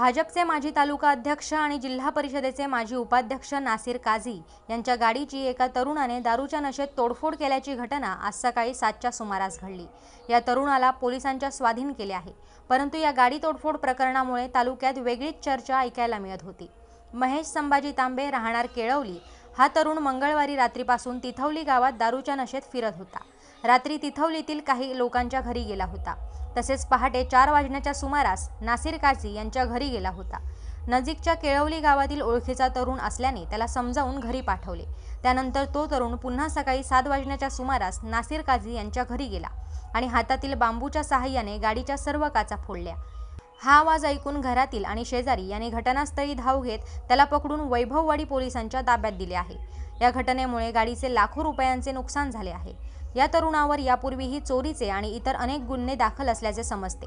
भाजपचे माजी तालुका अध्यक्ष आणि जिल्हा परिषदेचे माजी उपाध्यक्ष नासिर काझी यांच्या गाडीची एका तरुणाने दारूच्या नशेत तोडफोड केल्याची घटना आज सकाळी सातच्या सुमारास घडली. या तरुणाला पोलिसांच्या स्वाधीन केले आहे. परंतु या गाडी तोडफोड प्रकरणामुळे तालुक्यात वेगळीच चर्चा ऐकायला मिळत होती. महेश संभाजी तांबे राहणार केळवली. हा तरुण मंगळवारी रात्रीपासून तिथवली गावात दारूच्या नशेत फिरत होता. रात्री तिथवलीतील काही लोकांच्या घरी गेला होता. तसेच पहाटे चार वाजण्याच्या सुमारास नासिर काझी यांच्या घरी गेला होता. नजीकच्या केळवली गावातील ओळखीचा तरुण असल्याने त्याला समजावून घरी पाठवले. त्यानंतर तो तरुण पुन्हा सकाळी सात वाजण्याच्या सुमारास नासिर काझी यांच्या घरी गेला आणि हातातील बांबूच्या सहाय्याने गाडीच्या सर्व काचा फोडल्या. हा आवाज ऐकून घरातील आणि शेजारी यांनी घटनास्थळी धाव घेत त्याला पकडून वैभववाडी पोलिसांच्या ताब्यात दिले आहे. या घटनेमुळे गाडीचे लाखो रुपयांचे नुकसान झाले आहे. या तरुणावर यापूर्वीही चोरीचे आणि इतर अनेक गुन्हे दाखल असल्याचे समजते.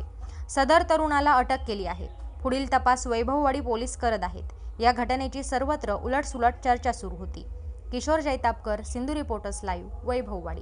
सदर तरुणाला अटक केली आहे. पुढील तपास वैभववाडी पोलीस करत आहेत. या घटनेची सर्वत्र उलटसुलट चर्चा सुरू होती. Kishor Jaitapkar Sindhu reporters live Vaibhavwadi.